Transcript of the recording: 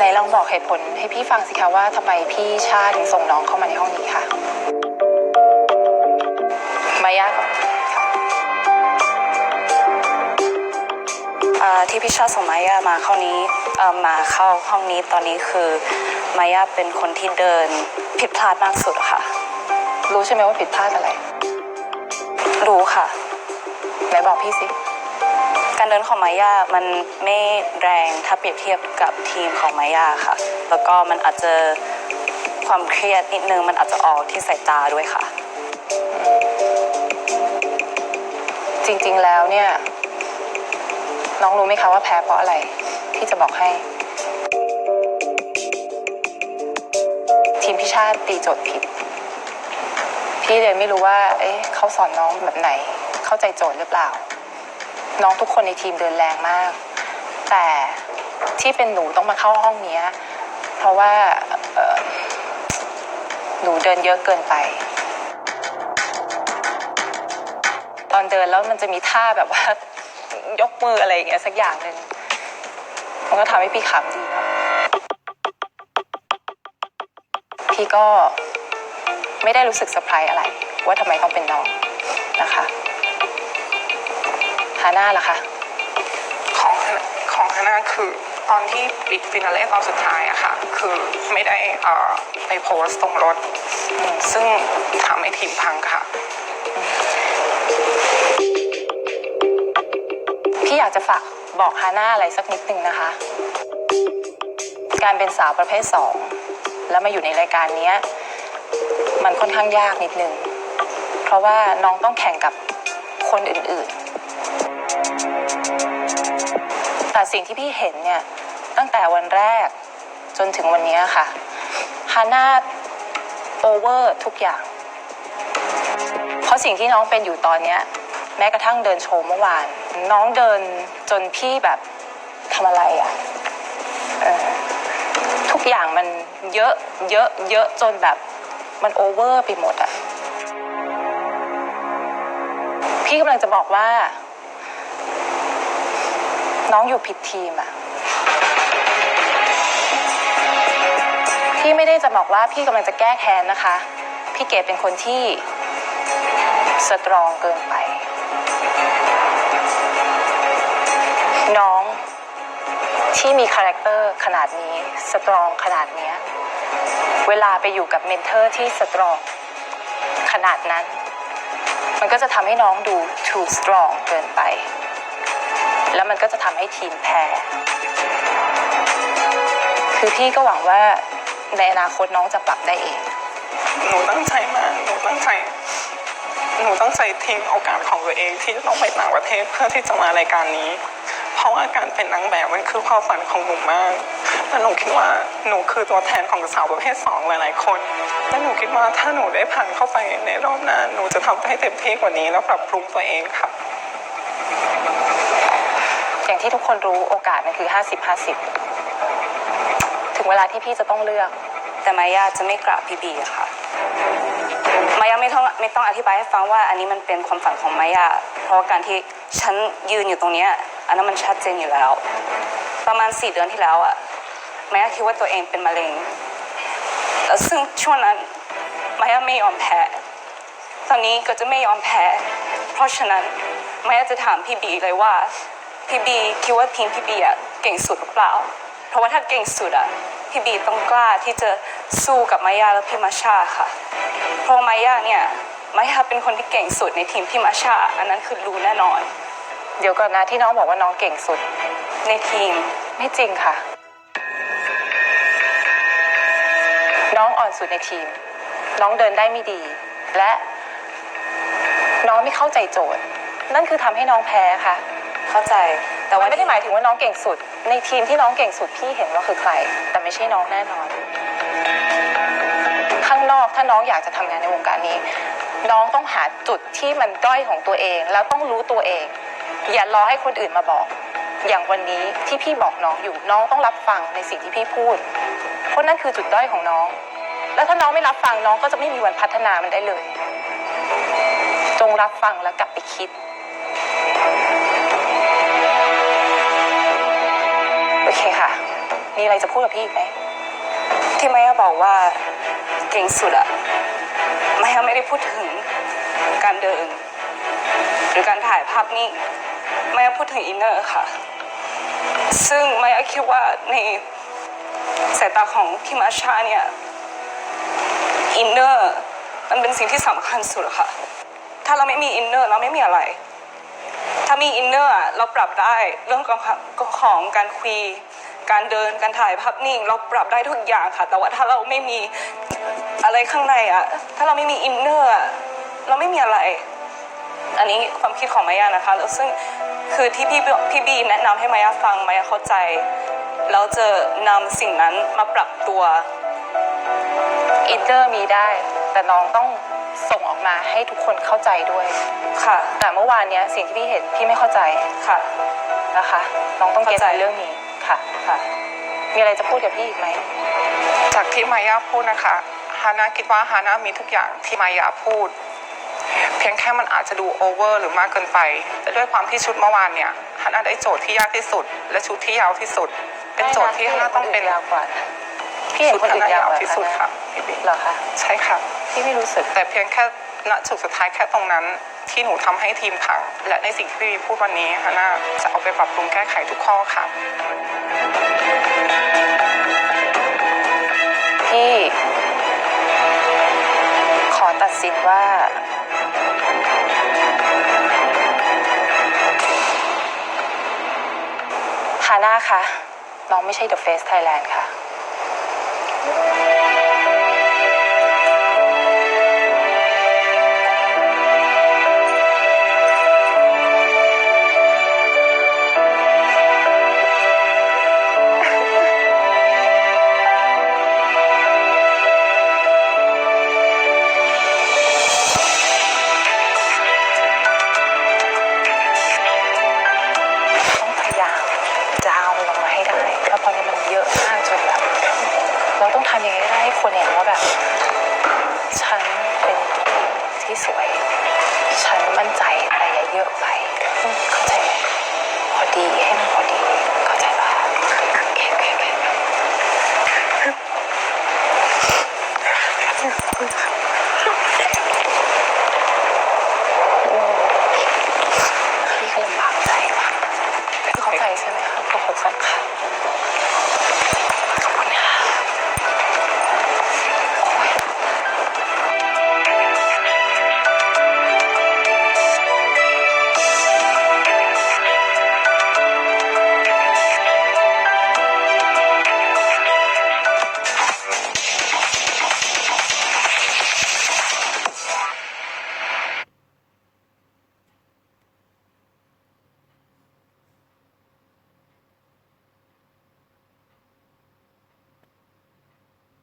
บอกเหตุผลให้พี่ฟังสิคะว่าทำไมพี่ชาถึงส่งน้องเข้ามาในห้องนี้ค่ะ มายาก่อนค่ะเอ่อที่พี่ชาติส่งมายามาเข้านี้เอ่อมาเข้าห้องนี้ตอนนี้คือมายาเป็นคนที่เดินผิดพลาดมากสุดค่ะ รู้ใช่ไหมว่าผิดพลาดอะไร รู้ค่ะไหนบอกพี่สิ การเดินของมายา มันไม่แรงถ้าเปรียบเทียบกับทีมของมายาค่ะ แล้วก็มันอาจจะความเครียดนิดนึง มันอาจจะออกที่สายตาด้วยค่ะ จริงๆแล้วเนี่ย น้องรู้ไหมคะว่าแพ้เพราะอะไรพี่จะบอกให้ ทีมพิชาติตีโจทย์ผิด พี่เลยไม่รู้ว่า เอ๊ะเขาสอนน้องแบบไหน เข้าใจโจทย์หรือเปล่า น้องทุกคนในทีมเดินแรงมาก แต่ที่เป็นหนูต้องมาเข้าห้องนี้เพราะว่าหนูเดินเยอะเกินไป ตอนเดินแล้วมันจะมีท่าแบบว่ายกมืออะไรอย่างเงี้ยสักอย่างหนึ่งมันก็ทำให้พี่ขำดีเนาะพี่ก็ไม่ได้รู้สึกเซอร์ไพรส์อะไร ว่าทำไมต้องเป็นน้อง น่าล่ะคะ ของของฮาน่าคือตอนที่บิ๊กฟินาเล่ตอนสุดท้ายอะค่ะ คือไม่ได้เอ่อไปโพสต์ตรงรถ ซึ่งทำให้ทีมพังค่ะ พี่อยากจะฝากบอกฮาน่าอะไรสักนิดนึงนะคะ การเป็นสาวประเภทสองแล้วมาอยู่ในรายการเนี้ยมันค่อนข้างยากนิดนึง เพราะว่าน้องต้องแข่งกับคนอื่นๆ แต่สิ่งที่พี่เห็นเนี่ยตั้งแต่วันแรกจนถึงวันนี้ค่ะฮาน่าโอเวอร์ทุกอย่าง เพราะสิ่งที่น้องเป็นอยู่ตอนเนี้ยแม้กระทั่งเดินโชว์เมื่อวาน น้องเดินจนพี่แบบทำอะไรอะ่ะทุกอย่างมันเยอะเยอะเยอะจนแบบมันโอเวอร์ไปหมดอะ่ะพี่กำลังจะบอกว่า น้องอยู่ผิดทีมอะพี่ไม่ได้จะบอกว่าพี่กำลังจะแก้แค้นนะคะ พี่เกดเป็นคนที่สตรองเกินไป น้องที่มีคาแรคเตอร์ขนาดนี้สตรองขนาดเนี้ยเวลาไปอยู่กับเมนเทอร์ที่สตรองขนาดนั้น มันก็จะทำให้น้องดู too strong เกินไป แล้วมันก็จะทำให้ทีมแพ้ คือพี่ก็หวังว่าในอนาคตน้องจะปรับได้เอง หนูตั้งใจมากหนูตั้งใจหนูตั้งใจทิ้งโอกาสของตัวเองที่จะต้องไปต่างประเทศเพื่อที่จะมารายการนี้ เพราะว่าการเป็นนางแบบมันคือความฝันของหนูมากและหนูคิดว่าหนูคือตัวแทนของสาวประเภทสองหลายๆคนและหนูคิดว่าถ้าหนูได้ผ่านเข้าไปในรอบหน้าหนูจะทำให้เต็มที่กว่านี้แล้วปรับปรุงตัวเองค่ะ อย่างที่ทุกคนรู้โอกาสมันคือ50 50ถึงเวลาที่พี่จะต้องเลือก แต่มายาจะไม่กราบพี่บีอะค่ะ มายาไม่ต้องไม่ต้องอธิบายให้ฟังว่าอันนี้มันเป็นความฝันของมายา เพราะการที่ฉันยืนอยู่ตรงเนี้ยอันนั้นมันชัดเจนอยู่แล้ว ประมาณสี่เดือนที่แล้วอะมายาคิดว่าตัวเองเป็นมะเร็งแล้วซึ่งช่วงนั้นมายาไม่ยอมแพ้ ตอนนี้ก็จะไม่ยอมแพ้ เพราะฉะนั้นมายาจะถามพี่บีเลยว่า พี่บีคิดว่าทีมพี่บีอะเก่งสุดหรือเปล่า เพราะว่าถ้าเก่งสุดอะพี่บีต้องกล้าที่จะสู้กับมายาและพี่มาชาค่ะ เพราะมายาเนี่ยมายาเป็นคนที่เก่งสุดในทีมพี่มาชา อันนั้นคือรู้แน่นอน เดี๋ยวก่อนนะที่น้องบอกว่าน้องเก่งสุดในทีมไม่จริงค่ะ น้องอ่อนสุดในทีม น้องเดินได้ไม่ดี และน้องไม่เข้าใจโจทย์ นั่นคือทำให้น้องแพ้ค่ะ เข้าใจ แต่ว่าไม่ได้หมายถึงว่าน้องเก่งสุด ในทีมที่น้องเก่งสุดพี่เห็นว่าคือใคร แต่ไม่ใช่น้องแน่นอน ข้างนอกถ้าน้องอยากจะทำงานในวงการนี้ น้องต้องหาจุดที่มันด้อยของตัวเอง แล้วต้องรู้ตัวเอง อย่ารอให้คนอื่นมาบอก อย่างวันนี้ที่พี่บอกน้องอยู่น้องต้องรับฟังในสิ่งที่พี่พูด เพราะนั่นคือจุดด้อยของน้อง แล้วถ้าน้องไม่รับฟังน้องก็จะไม่มีวันพัฒนามันได้เลย จงรับฟังแล้วกลับไปคิด โอเคค่ะ มีอะไรจะพูดกับพี่อีกไหม ที่แม่บอกว่าเก่งสุดอะแม่ไม่ได้พูดถึงการเดิน หรือการถ่ายภาพนิ่แม่พูดถึงอินเนอร์ค่ะ ซึ่งแม่คิดว่าในสายตาของพี่มาชาเนี่ยอินเนอร์มันเป็นสิ่งที่สำคัญสุดค่ะ ถ้าเราไม่มีอินเนอร์เราไม่มีอะไร ถ้ามีอินเนอร์เราปรับได้เรื่องของของการคุย การเดินการถ่ายภาพนิ่ง เราปรับได้ทุกอย่างค่ะ แต่ว่าถ้าเราไม่มีอะไรข้างในอะถ้าเราไม่มีอินเนอร์เราไม่มีอะไร อันนี้ความคิดของมายานะคะ แล้วซึ่งคือที่พี่พี่บีแนะนำให้มายาฟังมายาเข้าใจ แล้วจะนำสิ่งนั้นมาปรับตัวอินเนอร์มีได้ แต่น้องต้องส่งออกมาให้ทุกคนเข้าใจด้วย ค่ะ แต่เมื่อวานเนี้ยสิ่งที่พี่เห็นพี่ไม่เข้าใจค่ะ นะคะ น้องต้องเก็ตเข้าใจ ในเรื่องนี้ค่ะ ค่ะ มีอะไรจะพูดกับพี่อีกไหม จากที่มายาพูดนะคะฮาน่าคิดว่าฮาน่ามีทุกอย่างที่มายาพูด เพียงแค่มันอาจจะดูโอเวอร์หรือมากเกินไป แต่ด้วยความที่ชุดเมื่อวานเนี่ยฮาน่าได้โจทย์ที่ยากที่สุด และชุดที่ยาวที่สุด เป็นโจทย์ที่ฮาน่าต้องเป็น ยาวกว่านะ พี่เห็นชุดคนฮาอื่นน่ายาวยาวกว่าที่สุดนะค่ะพี่บิ๊กเหรอคะใช่ค่ะพี่ไม่รู้สึก แต่เพียงแค่ณจุดสุดท้ายแค่ตรงนั้น ที่หนูทำให้ทีมพังและในสิ่งที่พี่บีพูดวันนี้ฮาน่าจะเอาไปปรับปรุงแก้ไขทุกข้อค่ะพี่ขอตัดสินว่าฮาน่าคะน้องไม่ใช่ The Face Thailand ค่ะต้อง Thank you. คนเองว่าแบบฉันเป็นที่สวย ฉันมั่นใจแต่อย่าเยอะไปค